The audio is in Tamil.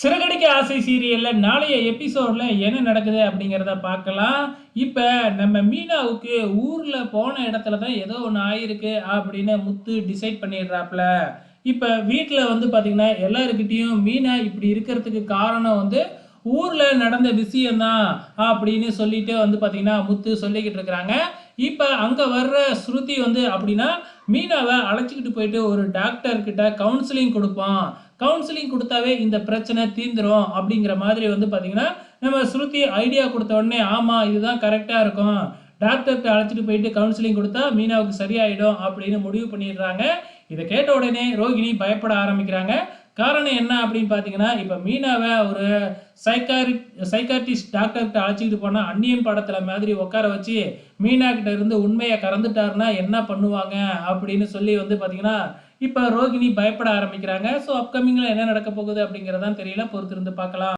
சிறகடிக்க ஆசை சீரியலில் நாளைய எபிசோட்ல என்ன நடக்குது அப்படிங்கிறத பார்க்கலாம். இப்போ நம்ம மீனாவுக்கு ஊரில் போன இடத்துல தான் ஏதோ ஒன்று ஆயிருக்கு அப்படின்னு முத்து டிசைட் பண்ணிடுறாப்புல. இப்போ வீட்டில் வந்து பார்த்திங்கன்னா எல்லாருக்கிட்டேயும் மீனா இப்படி இருக்கிறதுக்கு காரணம் வந்து ஊரில் நடந்த விஷயந்தான் அப்படின்னு சொல்லிட்டு வந்து பார்த்திங்கன்னா முத்து சொல்லிக்கிட்டு இருக்கிறாங்க. இப்போ அங்கே வர்ற ஸ்ருதி வந்து அப்படின்னா மீனாவை அழைச்சிக்கிட்டு போயிட்டு ஒரு டாக்டர்கிட்ட கவுன்சிலிங் கொடுப்போம் கவுன்சிலிங் கொடுத்தாவே இந்த பிரச்சனை தீந்துரும் அப்படிங்கிற மாதிரி வந்து பார்த்தீங்கன்னா நம்ம ஸ்ருதி ஐடியா கொடுத்த உடனே ஆமாம் இதுதான் கரெக்டாக இருக்கும். டாக்டர்கிட்ட அழைச்சிட்டு போயிட்டு கவுன்சிலிங் கொடுத்தா மீனாவுக்கு சரியாயிடும் அப்படின்னு முடிவு பண்ணிடுறாங்க. இதை கேட்ட உடனே ரோகிணி பயப்பட ஆரம்பிக்கிறாங்க. காரணம் என்ன அப்படின்னு பார்த்தீங்கன்னா இப்போ மீனாவை ஒரு சைக்காரி சைக்காட்டிஸ்ட் டாக்டர்கிட்ட அழைச்சிக்கிட்டு போனால் அந்நியன் படத்தில் மாதிரி உட்கார வச்சு மீனா கிட்ட இருந்து உண்மையை கறந்துட்டாருன்னா என்ன பண்ணுவாங்க அப்படின்னு சொல்லி வந்து பார்த்தீங்கன்னா இப்போ ரோகிணி பயப்பட ஆரம்பிக்கிறாங்க. ஸோ அப்கமிங்கில் என்ன நடக்க போகுது அப்படிங்கிறதான் தெரியல. பொறுத்திருந்து பார்க்கலாம்.